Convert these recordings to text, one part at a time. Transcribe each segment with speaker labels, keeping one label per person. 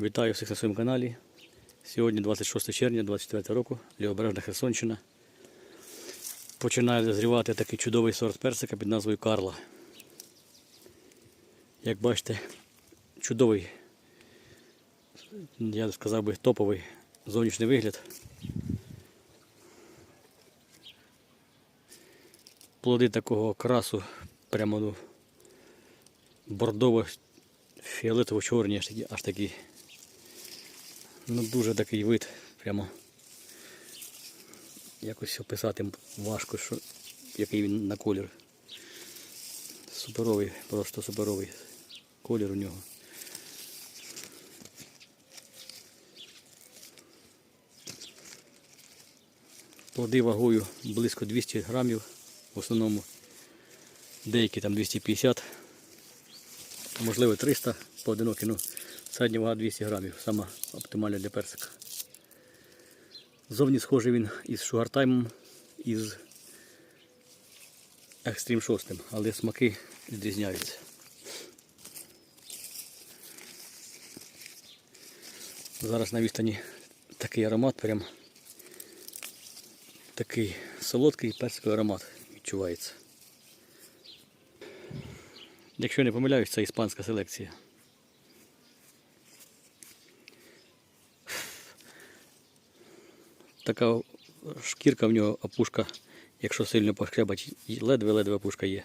Speaker 1: Вітаю всіх на своєму каналі. Сьогодні 26 червня 24 року, Лівобережна Херсонщина. Починає дозрівати такий чудовий сорт персика під назвою Карла. Як бачите, чудовий, я сказав би, топовий зовнішній вигляд. Плоди такого красу прямо ну, бордово фіолетово-чорні, аж такі. Ну дуже такий вид, прямо якось описати важко, що, який він на колір. Суперовий, просто суперовий колір у нього. Плоди вагою близько 200 грамів, в основному деякі там 250 можливо 300 поодинокі, ну середня вага 200 грамів, сама оптимальна для персика. Зовні схожий він із шугартаймом, із Extreme 6, але смаки відрізняються. Зараз на відстані такий аромат, прям такий солодкий персиковий аромат відчувається. Якщо не помиляюсь, це іспанська селекція. Така шкірка в нього опушка, якщо сильно пошкребать, ледве-ледве опушка є.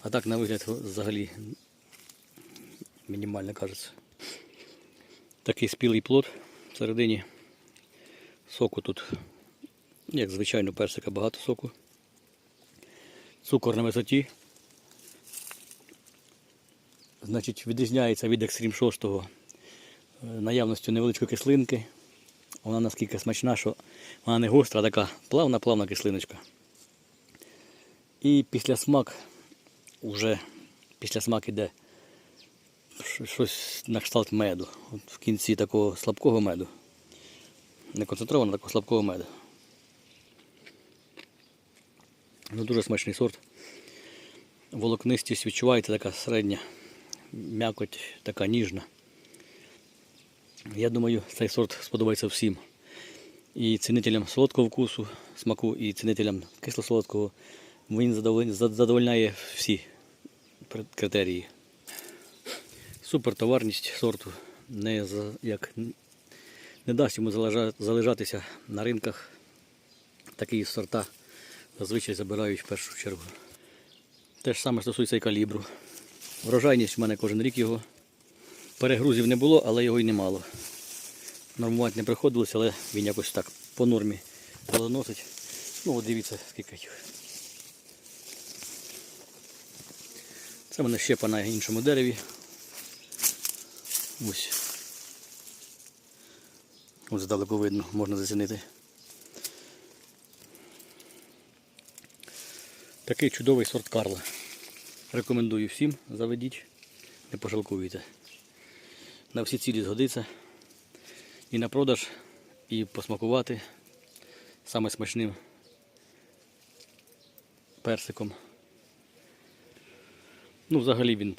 Speaker 1: А так на вигляд взагалі мінімально кажеться. Такий спілий плод всередині соку тут, як звичайно, персика багато соку. Цукор на висоті. Значить, відрізняється від Extreme 6 е, наявністю невеличкої кислинки. Вона наскільки смачна, що вона не гостра, а така плавна-плавна кислиночка. І після смак, уже після смак іде щось на кшталт меду. От в кінці такого слабкого меду. Не концентрованого, такого слабкого меду. Ну, дуже смачний сорт. Волокнистість відчуваєте така середня м'якоть така ніжна. Я думаю, цей сорт сподобається всім. І цінителям солодкого вкусу, смаку, і цінителям кисло-солодкого. Він задовольняє всі критерії. Супер товарність сорту не, як, не дасть йому залежа- залежатися на ринках. Такі сорта зазвичай забирають в першу чергу. Те ж саме стосується і калібру. Врожайність в мене кожен рік його. Перегрузів не було, але його й немало. Нормувати не приходилося, але він якось так по нормі плодоносить. Ну от дивіться, скільки їх. Це мене щепа на іншому дереві. Ось. Ось здалеку видно, можна зацінити. Такий чудовий сорт Карла. Рекомендую всім, заведіть, не пожалкуєте. На всі цілі згодиться. І на продаж, і посмакувати саме смачним персиком. Ну, взагалі він,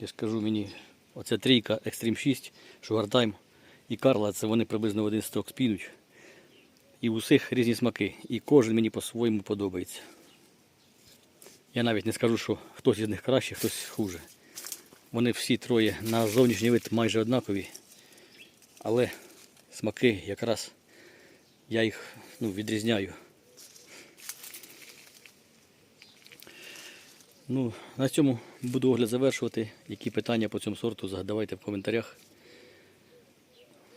Speaker 1: я скажу мені, оця трійка Extreme 6, Sugar Time і Карла, це вони приблизно в один строк спінуть. І в усіх різні смаки. І кожен мені по-своєму подобається. Я навіть не скажу, що хтось із них краще, хтось хуже. Вони всі троє на зовнішній вид майже однакові. Але смаки якраз я їх ну, відрізняю. Ну, на цьому буду огляд завершувати. Які питання по цьому сорту задавайте в коментарях.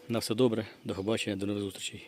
Speaker 1: На все добре, до побачення, до нових зустрічей.